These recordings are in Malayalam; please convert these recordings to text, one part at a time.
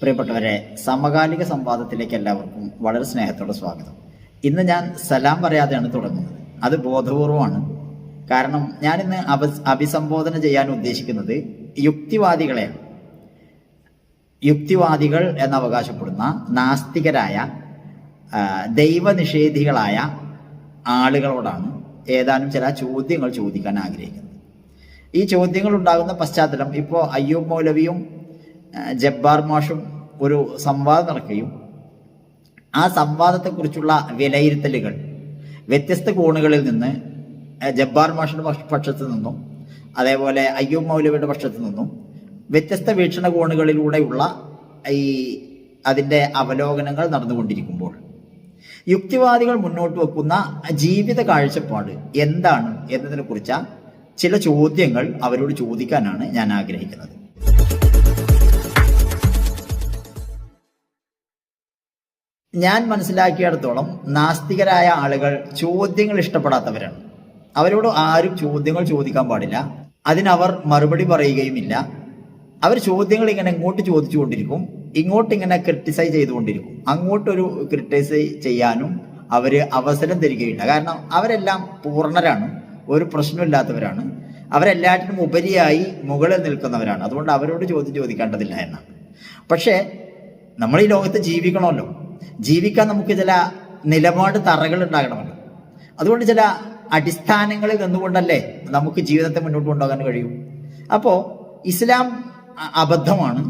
പ്രിയപ്പെട്ടവരെ സമകാലിക സംവാദത്തിലേക്ക് എല്ലാവർക്കും വളരെ സ്നേഹത്തോടെ സ്വാഗതം. ഇന്ന് ഞാൻ സലാം പറയാതെയാണ് തുടങ്ങുന്നത്. അത് ബോധപൂർവമാണ്. കാരണം ഞാനിന്ന് അഭ അഭിസംബോധന ചെയ്യാൻ ഉദ്ദേശിക്കുന്നത് യുക്തിവാദികളെയാണ്. യുക്തിവാദികൾ എന്നവകാശപ്പെടുന്ന നാസ്തികരായ ദൈവനിഷേധികളായ ആളുകളോടാണ് ഏതാനും ചില ചോദ്യങ്ങൾ ചോദിക്കാൻ ആഗ്രഹിക്കുന്നത്. ഈ ചോദ്യങ്ങൾ ഉണ്ടാകുന്ന പശ്ചാത്തലം ഇപ്പോൾ അയ്യൂബ് മൗലവിയും ജബ്ബാർ മാഷും ഒരു സംവാദം നടക്കുകയും ആ സംവാദത്തെക്കുറിച്ചുള്ള വിലയിരുത്തലുകൾ വ്യത്യസ്ത കോണുകളിൽ നിന്ന് ജബ്ബാർ മാഷിന്റെ പക്ഷ- പക്ഷത്ത് നിന്നും അതേപോലെ അയ്യൂബ് മൗലവിയുടെ പക്ഷത്ത് നിന്നും വ്യത്യസ്ത വീക്ഷണ കോണുകളിലൂടെയുള്ള ഈ അതിന്റെ അവലോകനങ്ങൾ നടന്നുകൊണ്ടിരിക്കുമ്പോൾ യുക്തിവാദികൾ മുന്നോട്ട് വെക്കുന്ന ജീവിത കാഴ്ചപ്പാട് എന്താണ് എന്നതിനെ കുറിച്ച ചില ചോദ്യങ്ങൾ അവരോട് ചോദിക്കാനാണ് ഞാൻ ആഗ്രഹിക്കുന്നത്. ഞാൻ മനസ്സിലാക്കിയിടത്തോളം നാസ്തികരായ ആളുകൾ ചോദ്യങ്ങൾ ഇഷ്ടപ്പെടാത്തവരാണ്. അവരോട് ആരും ചോദ്യങ്ങൾ ചോദിക്കാൻ പാടില്ല. അതിനവർ മറുപടി പറയുകയുമില്ല. അവർ ചോദ്യങ്ങൾ ഇങ്ങനെ ഇങ്ങോട്ട് ചോദിച്ചുകൊണ്ടിരിക്കും ഇങ്ങോട്ട് ഇങ്ങനെ ക്രിട്ടിസൈസ് ചെയ്തുകൊണ്ടിരിക്കും. അങ്ങോട്ടൊരു ക്രിട്ടിസൈസ് ചെയ്യാനും അവർ അവസരം തരികയില്ല. കാരണം അവരെല്ലാം പൂർണരാണ് ഒരു പ്രശ്നമില്ലാത്തവരാണ്. അവരെല്ലാറ്റിനും ഉപരിയായി മുകളിൽ നിൽക്കുന്നവരാണ്. അതുകൊണ്ട് അവരോട് ചോദ്യം ചോദിക്കേണ്ടതില്ല എന്നാണ്. പക്ഷേ നമ്മൾ ഈ ലോകത്ത് ജീവിക്കണമല്ലോ. ജീവിക്കാൻ നമുക്ക് ചില നിലപാട് തറകൾ ഉണ്ടാകണമല്ലോ. അതുകൊണ്ട് ചില അടിസ്ഥാനങ്ങളിൽ നിന്നുകൊണ്ടല്ലേ നമുക്ക് ജീവിതത്തെ മുന്നോട്ട് കൊണ്ടുപോകാൻ കഴിയും. അപ്പോൾ ഇസ്ലാം അബദ്ധമാണ്.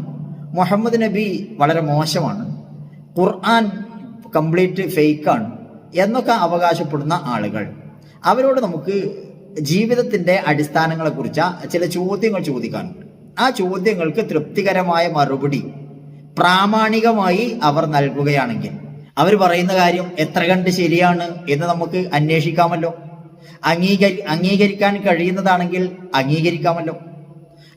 മുഹമ്മദ് നബി വളരെ മോശമാണ്. ഖുർആൻ കംപ്ലീറ്റ് ഫേക്കാണ് എന്നൊക്കെ അവകാശപ്പെടുന്ന ആളുകൾ. അവരോട് നമുക്ക് ജീവിതത്തിന്റെ അടിസ്ഥാനങ്ങളെക്കുറിച്ച് ചില ചോദ്യങ്ങൾ ചോദിക്കാനുണ്ട്. ആ ചോദ്യങ്ങൾക്ക് തൃപ്തികരമായ മറുപടി പ്രാമാണികമായി അവർ നൽകുകയാണെങ്കിൽ. അവർ പറയുന്ന കാര്യം എത്ര കണ്ട് ശരിയാണ് എന്ന് നമുക്ക് അന്വേഷിക്കാമല്ലോ. അംഗീകരി അംഗീകരിക്കാൻ കഴിയുന്നതാണെങ്കിൽ അംഗീകരിക്കാമല്ലോ.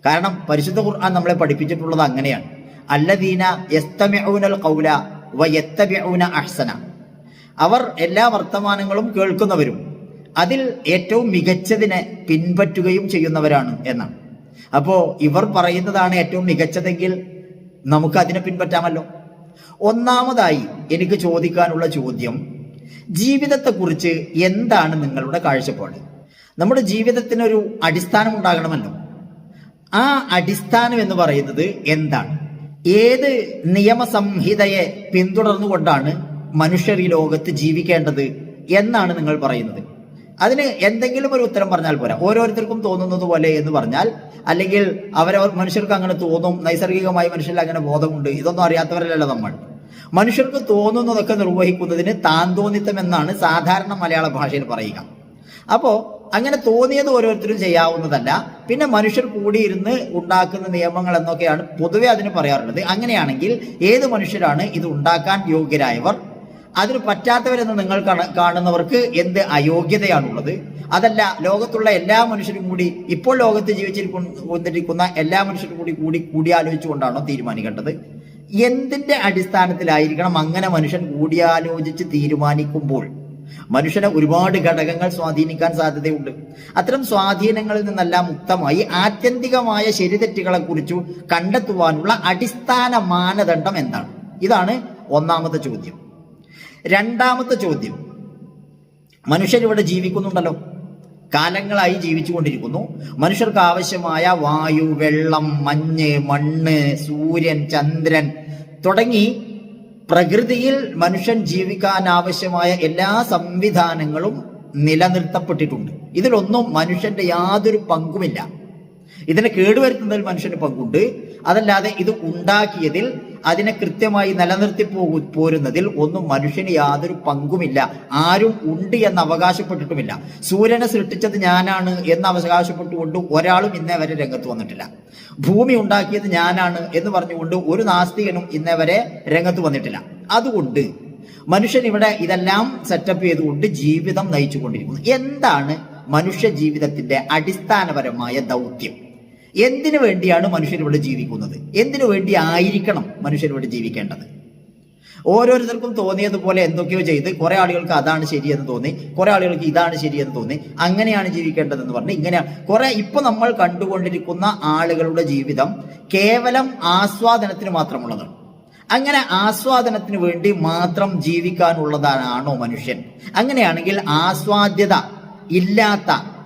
കാരണം പരിശുദ്ധ ഖുർആൻ നമ്മളെ പഠിപ്പിച്ചിട്ടുള്ളത് അങ്ങനെയാണ്. അല്ലദീന യസ്തമിഊനൽ ഖൗല വയത്തബിഊന അഹ്സന. അവർ എല്ലാ വർത്തമാനങ്ങളും കേൾക്കുന്നവരും അതിൽ ഏറ്റവും മികച്ചതിനെ പിൻപറ്റുകയും ചെയ്യുന്നവരാണ് എന്നാണ്. അപ്പോ ഇവർ പറയുന്നതാണ് ഏറ്റവും മികച്ചതെങ്കിൽ നമുക്ക് അതിനെ പിൻപറ്റാമല്ലോ. ഒന്നാമതായി എനിക്ക് ചോദിക്കാനുള്ള ചോദ്യം ജീവിതത്തെക്കുറിച്ച് എന്താണ് നിങ്ങളുടെ കാഴ്ചപ്പാട്? നമ്മുടെ ജീവിതത്തിനൊരു അടിസ്ഥാനം ഉണ്ടാകണമല്ലോ. ആ അടിസ്ഥാനം എന്ന് പറയുന്നത് എന്താണ്? ഏത് നിയമസംഹിതയെ പിന്തുടർന്നുകൊണ്ടാണ് മനുഷ്യർ ഈ ലോകത്ത് ജീവിക്കേണ്ടത് എന്നാണ് നിങ്ങൾ പറയുന്നത്. അതിന് എന്തെങ്കിലും ഒരു ഉത്തരം പറഞ്ഞാൽ പോരാ. ഓരോരുത്തർക്കും തോന്നുന്നത് പോലെ എന്ന് പറഞ്ഞാൽ അല്ലെങ്കിൽ അവരവർ മനുഷ്യർക്ക് അങ്ങനെ തോന്നും നൈസർഗികമായി മനുഷ്യരിൽ അങ്ങനെ ബോധമുണ്ട് ഇതൊന്നും അറിയാത്തവരല്ലല്ലോ നമ്മൾ. മനുഷ്യർക്ക് തോന്നുന്നതൊക്കെ നിർവഹിക്കുന്നതിന് താന്തോന്നിത്തം എന്നാണ് സാധാരണ മലയാള ഭാഷയിൽ പറയുക. അപ്പോൾ അങ്ങനെ തോന്നിയത് ഓരോരുത്തരും ചെയ്യാവുന്നതല്ല. പിന്നെ മനുഷ്യർ കൂടിയിരുന്ന് ഉണ്ടാക്കുന്ന നിയമങ്ങൾ എന്നൊക്കെയാണ് പൊതുവെ അതിന് പറയാറുള്ളത്. അങ്ങനെയാണെങ്കിൽ ഏത് മനുഷ്യരാണ് ഇത് ഉണ്ടാക്കാൻ യോഗ്യരായവർ? അതിന് പറ്റാത്തവരെന്ന് നിങ്ങൾ കാണുന്നവർക്ക് എന്ത് അയോഗ്യതയാണുള്ളത്? അതല്ല ലോകത്തുള്ള എല്ലാ മനുഷ്യരും കൂടി ഇപ്പോൾ ലോകത്ത് ജീവിച്ചിരിക്കുന്ന എല്ലാ മനുഷ്യരും കൂടി കൂടി കൂടിയാലോചിച്ചുകൊണ്ടാണോ തീരുമാനിക്കേണ്ടത്? എന്തിന്റെ അടിസ്ഥാനത്തിലായിരിക്കണം അങ്ങനെ മനുഷ്യൻ കൂടിയാലോചിച്ച് തീരുമാനിക്കുമ്പോൾ? മനുഷ്യനെ ഒരുപാട് ഘടകങ്ങൾ സ്വാധീനിക്കാൻ സാധ്യതയുണ്ട്. അത്തരം സ്വാധീനങ്ങളിൽ നിന്നെല്ലാം മുക്തമായി ആത്യന്തികമായ ശരിതെറ്റുകളെ കുറിച്ചു കണ്ടെത്തുവാനുള്ള അടിസ്ഥാന മാനദണ്ഡം എന്താണ്? ഇതാണ് ഒന്നാമത്തെ ചോദ്യം. രണ്ടാമത്തെ ചോദ്യം. മനുഷ്യരിവിടെ ജീവിക്കുന്നുണ്ടല്ലോ. കാലങ്ങളായി ജീവിച്ചുകൊണ്ടിരിക്കുന്നു. മനുഷ്യർക്ക് ആവശ്യമായ വായു വെള്ളം മഞ്ഞ് മണ്ണ് സൂര്യൻ ചന്ദ്രൻ തുടങ്ങി പ്രകൃതിയിൽ മനുഷ്യൻ ജീവിക്കാൻ ആവശ്യമായ എല്ലാ സംവിധാനങ്ങളും നിലനിർത്തപ്പെട്ടിട്ടുണ്ട്. ഇതിലൊന്നും മനുഷ്യന്റെ യാതൊരു പങ്കുമില്ല. ഇതിനെ കേടുവരുത്തുന്നതിൽ മനുഷ്യന് പങ്കുണ്ട്. അതല്ലാതെ ഇത് ഉണ്ടാക്കിയതിൽ അതിനെ കൃത്യമായി നിലനിർത്തി പോരുന്നതിൽ ഒന്നും മനുഷ്യന് യാതൊരു പങ്കുമില്ല. ആരും ഉണ്ട് എന്ന് അവകാശപ്പെട്ടിട്ടുമില്ല. സൂര്യനെ സൃഷ്ടിച്ചത് ഞാനാണ് എന്ന് അവകാശപ്പെട്ടുകൊണ്ട് ഒരാളും ഇന്നേ വരെ രംഗത്ത് വന്നിട്ടില്ല. ഭൂമി ഉണ്ടാക്കിയത് ഞാനാണ് എന്ന് പറഞ്ഞുകൊണ്ട് ഒരു നാസ്തികനും ഇന്നേ വരെ രംഗത്ത് വന്നിട്ടില്ല. അതുകൊണ്ട് മനുഷ്യൻ ഇവിടെ ഇതെല്ലാം സെറ്റപ്പ് ചെയ്തുകൊണ്ട് ജീവിതം നയിച്ചുകൊണ്ടിരിക്കുന്നു. എന്താണ് മനുഷ്യ ജീവിതത്തിന്റെ അടിസ്ഥാനപരമായ ദൗത്യം? എന്തിനു വേണ്ടിയാണ് മനുഷ്യൻ ഇവിടെ ജീവിക്കുന്നത്? എന്തിനു വേണ്ടി ആയിരിക്കണം മനുഷ്യൻ ഇവിടെ ജീവിക്കേണ്ടത്? ഓരോരുത്തർക്കും തോന്നിയതുപോലെ എന്തൊക്കെയോ ചെയ്ത് കുറെ ആളുകൾക്ക് അതാണ് ശരിയെന്ന് തോന്നി കുറെ ആളുകൾക്ക് ഇതാണ് ശരിയെന്ന് തോന്നി അങ്ങനെയാണ് ജീവിക്കേണ്ടതെന്ന് പറഞ്ഞ് ഇങ്ങനെ കുറെ ഇപ്പൊ നമ്മൾ കണ്ടുകൊണ്ടിരിക്കുന്ന ആളുകളുടെ ജീവിതം കേവലം ആസ്വാദനത്തിന് മാത്രമുള്ളതാണ്. അങ്ങനെ ആസ്വാദനത്തിന് വേണ്ടി മാത്രം ജീവിക്കാനുള്ളതാണോ മനുഷ്യൻ? അങ്ങനെയാണെങ്കിൽ ആസ്വാദ്യത ഇല്ലാത്ത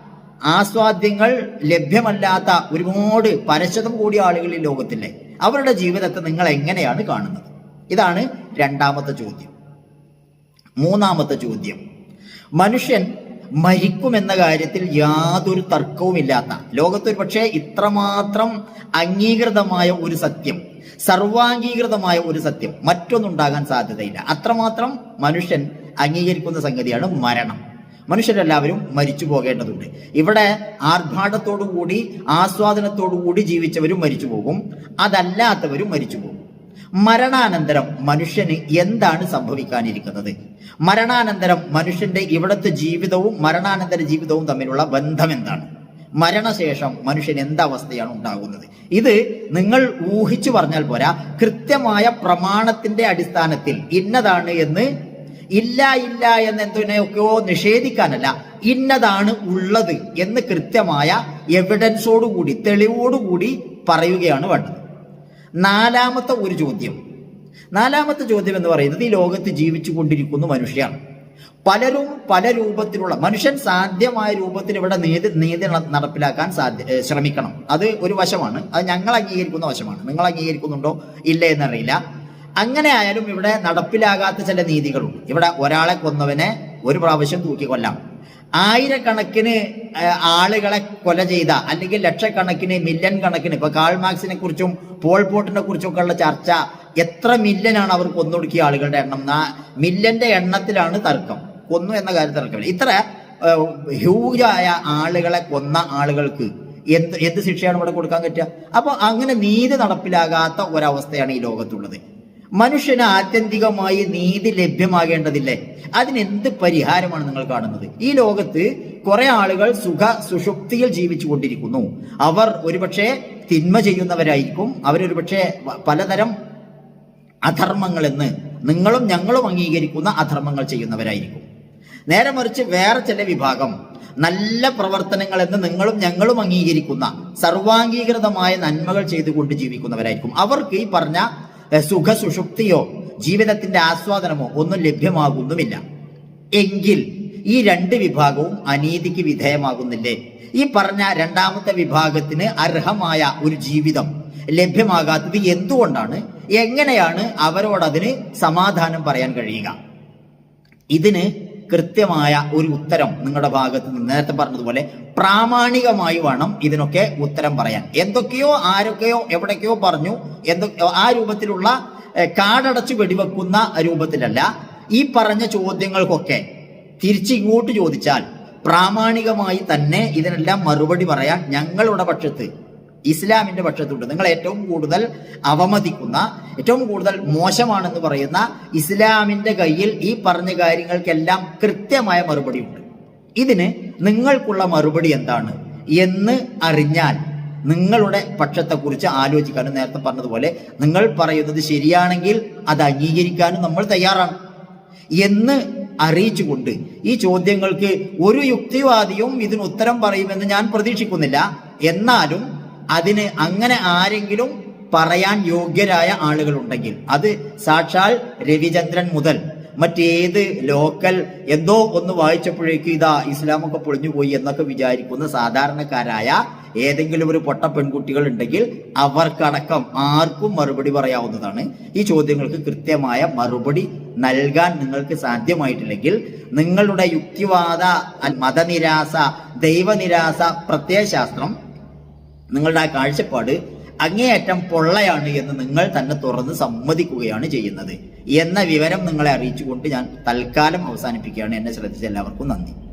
ആസ്വാദ്യങ്ങൾ ലഭ്യമല്ലാത്ത ഒരുപാട് പരശതം കൂടിയ ആളുകൾ ഈ ലോകത്തില്ലേ? അവരുടെ ജീവിതത്തെ നിങ്ങൾ എങ്ങനെയാണ് കാണുന്നത്? ഇതാണ് രണ്ടാമത്തെ ചോദ്യം. മൂന്നാമത്തെ ചോദ്യം. മനുഷ്യൻ മരിക്കുമെന്ന കാര്യത്തിൽ യാതൊരു തർക്കവുമില്ലാത്ത ലോകത്തൊരു പക്ഷേ ഇത്രമാത്രം അംഗീകൃതമായ ഒരു സത്യം സർവാംഗീകൃതമായ ഒരു സത്യം മറ്റൊന്നുണ്ടാകാൻ സാധ്യതയില്ല. അത്രമാത്രം മനുഷ്യൻ അംഗീകരിക്കുന്ന സംഗതിയാണ് മരണം. മനുഷ്യരെല്ലാവരും മരിച്ചു പോകേണ്ടതുണ്ട്. ഇവിടെ ആർഭാടത്തോടു കൂടി ആസ്വാദനത്തോടു കൂടി ജീവിച്ചവരും മരിച്ചു പോകും. അതല്ലാത്തവരും മരിച്ചു പോകും. മരണാനന്തരം മനുഷ്യന് എന്താണ് സംഭവിക്കാനിരിക്കുന്നത്? മരണാനന്തരം മനുഷ്യന്റെ ഇവിടുത്തെ ജീവിതവും മരണാനന്തര ജീവിതവും തമ്മിലുള്ള ബന്ധം എന്താണ്? മരണശേഷം മനുഷ്യൻ എന്തവസ്ഥയാണ് ഉണ്ടാകുന്നത്? ഇത് നിങ്ങൾ ഊഹിച്ചു പറഞ്ഞാൽ പോരാ കൃത്യമായ പ്രമാണത്തിന്റെ അടിസ്ഥാനത്തിൽ ഇന്നതാണ് എന്ന് ഇല്ല ഇല്ല എന്ന് എന്തിനെയൊക്കെയോ നിഷേധിക്കാനല്ല. ഇന്നതാണ് ഉള്ളത് എന്ന് കൃത്യമായ എവിഡൻസോടുകൂടി തെളിവോടുകൂടി പറയുകയാണ് വേണ്ടത്. നാലാമത്തെ ഒരു ചോദ്യം. നാലാമത്തെ ചോദ്യം എന്ന് പറയുന്നത് ഈ ലോകത്ത് ജീവിച്ചു കൊണ്ടിരിക്കുന്ന മനുഷ്യാണ് പലരും പല രൂപത്തിലുള്ള മനുഷ്യൻ സാധ്യമായ രൂപത്തിൽ ഇവിടെ നീതി നീതി നടപ്പിലാക്കാൻ സാധ്യ ശ്രമിക്കണം. അത് ഒരു വശമാണ്. അത് ഞങ്ങൾ അംഗീകരിക്കുന്ന വശമാണ്. നിങ്ങൾ അംഗീകരിക്കുന്നുണ്ടോ? ഇല്ല എന്നറിയില്ല. അങ്ങനെ ആയാലും ഇവിടെ നടപ്പിലാകാത്ത ചില നീതികളുണ്ട്. ഇവിടെ ഒരാളെ കൊന്നവനെ ഒരു പ്രാവശ്യം തൂക്കിക്കൊല്ലാം ആയിരക്കണക്കിന് ആളുകളെ കൊല ചെയ്ത അല്ലെങ്കിൽ ലക്ഷക്കണക്കിന് മില്യൺ കണക്കിന് ഇപ്പൊ കാൾ മാർക്സിനെ കുറിച്ചും പോൾ പോട്ടിനെ കുറിച്ചും ഒക്കെ ഉള്ള ചർച്ച എത്ര മില്യനാണ് അവർ കൊന്നൊടുക്കിയ ആളുകളുടെ എണ്ണം? മില്യന്റെ എണ്ണത്തിലാണ് തർക്കം. കൊന്നു എന്ന കാര്യത്തിൽ തർക്കമില്ല. ഇത്ര ഹ്യൂജായ ആളുകളെ കൊന്ന ആളുകൾക്ക് എന്ത് എന്ത് ശിക്ഷയാണ് ഇവിടെ കൊടുക്കാൻ പറ്റുക? അപ്പൊ അങ്ങനെ നീതി നടപ്പിലാകാത്ത ഒരവസ്ഥയാണ് ഈ ലോകത്തുള്ളത്. മനുഷ്യന് ആത്യന്തികമായി നീതി ലഭ്യമാകേണ്ടതില്ലേ? അതിനെന്ത് പരിഹാരമാണ് നിങ്ങൾ കാണുന്നത്? ഈ ലോകത്ത് കുറെ ആളുകൾ സുഖ സുഷുപ്തിയിൽ ജീവിച്ചു കൊണ്ടിരിക്കുന്നു. അവർ ഒരുപക്ഷെ തിന്മ ചെയ്യുന്നവരായിരിക്കും. അവരൊരുപക്ഷെ പലതരം പലതരം അധർമ്മങ്ങളെന്ന് നിങ്ങളും ഞങ്ങളും അംഗീകരിക്കുന്ന അധർമ്മങ്ങൾ ചെയ്യുന്നവരായിരിക്കും. നേരെ മറിച്ച് വേറെ ചില വിഭാഗം നല്ല പ്രവർത്തനങ്ങൾ എന്ന് നിങ്ങളും ഞങ്ങളും അംഗീകരിക്കുന്ന സർവാംഗീകൃതമായ നന്മകൾ ചെയ്തുകൊണ്ട് ജീവിക്കുന്നവരായിരിക്കും. അവർക്ക് ഈ പറഞ്ഞ എഹ്, സുഖ സുഷുപ്തിയോ ജീവിതത്തിന്റെ ആസ്വാദനമോ ഒന്നും ലഭ്യമാകുന്നുമില്ല. എങ്കിൽ ഈ രണ്ട് വിഭാഗവും അനീതിക്ക് വിധേയമാകുന്നില്ലേ? ഈ പറഞ്ഞ രണ്ടാമത്തെ വിഭാഗത്തിന് അർഹമായ ഒരു ജീവിതം ലഭ്യമാകാത്തത് എന്തുകൊണ്ടാണ്? എങ്ങനെയാണ് അവരോടതിന് സമാധാനം പറയാൻ കഴിയുക? ഇതിന് കൃത്യമായ ഒരു ഉത്തരം നിങ്ങളുടെ ഭാഗത്ത് നിന്ന്. നേരത്തെ പറഞ്ഞതുപോലെ പ്രാമാണികമായി വേണം ഇതിനൊക്കെ ഉത്തരം പറയാൻ. എന്തൊക്കെയോ ആരൊക്കെയോ എവിടൊക്കെയോ പറഞ്ഞു. എന്തൊക്കെയോ ആ രൂപത്തിലുള്ള കാടടച്ചു വെടിവെക്കുന്ന രൂപത്തിലല്ല. ഈ പറഞ്ഞ ചോദ്യങ്ങൾക്കൊക്കെ തിരിച്ചിങ്ങോട്ട് ചോദിച്ചാൽ പ്രാമാണികമായി തന്നെ ഇതിനെല്ലാം മറുപടി പറയാൻ ഞങ്ങളുടെ പക്ഷത്ത് ഇസ്ലാമിന്റെ പക്ഷത്തുണ്ട്. നിങ്ങൾ ഏറ്റവും കൂടുതൽ അവമതിക്കുന്ന ഏറ്റവും കൂടുതൽ മോശമാണെന്ന് പറയുന്ന ഇസ്ലാമിന്റെ കയ്യിൽ ഈ പറഞ്ഞ കാര്യങ്ങൾക്കെല്ലാം കൃത്യമായ മറുപടി ഉണ്ട് ഇതിന് നിങ്ങൾക്കുള്ള മറുപടി എന്താണ് എന്ന് അറിഞ്ഞാൽ നിങ്ങളുടെ പക്ഷത്തെക്കുറിച്ച് ആലോചിക്കാനും നേരത്തെ പറഞ്ഞതുപോലെ നിങ്ങൾ പറയുന്നത് ശരിയാണെങ്കിൽ അത് അംഗീകരിക്കാനും നമ്മൾ തയ്യാറാണ്. എന്ന് അറിയിച്ചുകൊണ്ട് ഈ ചോദ്യങ്ങൾക്ക് ഒരു യുക്തിവാദിയും ഇതിന് ഉത്തരം പറയുമെന്ന് ഞാൻ പ്രതീക്ഷിക്കുന്നില്ല. എന്നാലും അതിന് അങ്ങനെ ആരെങ്കിലും പറയാൻ യോഗ്യരായ ആളുകളുണ്ടെങ്കിൽ അത് സാക്ഷാൽ രവിചന്ദ്രൻ മുതൽ മറ്റേത് ലോക്കൽ എന്തോ ഒന്ന് വായിച്ചപ്പോഴേക്കും ഇതാ ഇസ്ലാമൊക്കെ പൊളിഞ്ഞുപോയി എന്നൊക്കെ വിചാരിക്കുന്ന സാധാരണക്കാരായ ഏതെങ്കിലും ഒരു പൊട്ട പെൺകുട്ടികൾ ഉണ്ടെങ്കിൽ അവർക്കടക്കം ആർക്കും മറുപടി പറയാവുന്നതാണ്. ഈ ചോദ്യങ്ങൾക്ക് കൃത്യമായ മറുപടി നൽകാൻ നിങ്ങൾക്ക് സാധ്യമായിട്ടില്ലെങ്കിൽ നിങ്ങളുടെ യുക്തിവാദ മതനിരാസ ദൈവനിരാസ പ്രത്യയശാസ്ത്രം നിങ്ങളുടെ ആ കാഴ്ചപ്പാട് അങ്ങേയറ്റം പൊള്ളയാണ് എന്ന് നിങ്ങൾ തന്നെ തുറന്ന് സമ്മതിക്കുകയാണ് ചെയ്യുന്നത്. എന്ന വിവരം നിങ്ങളെ അറിയിച്ചുകൊണ്ട് ഞാൻ തൽക്കാലം അവസാനിപ്പിക്കുകയാണ്. എന്നെ ശ്രദ്ധിച്ച എല്ലാവർക്കും നന്ദി.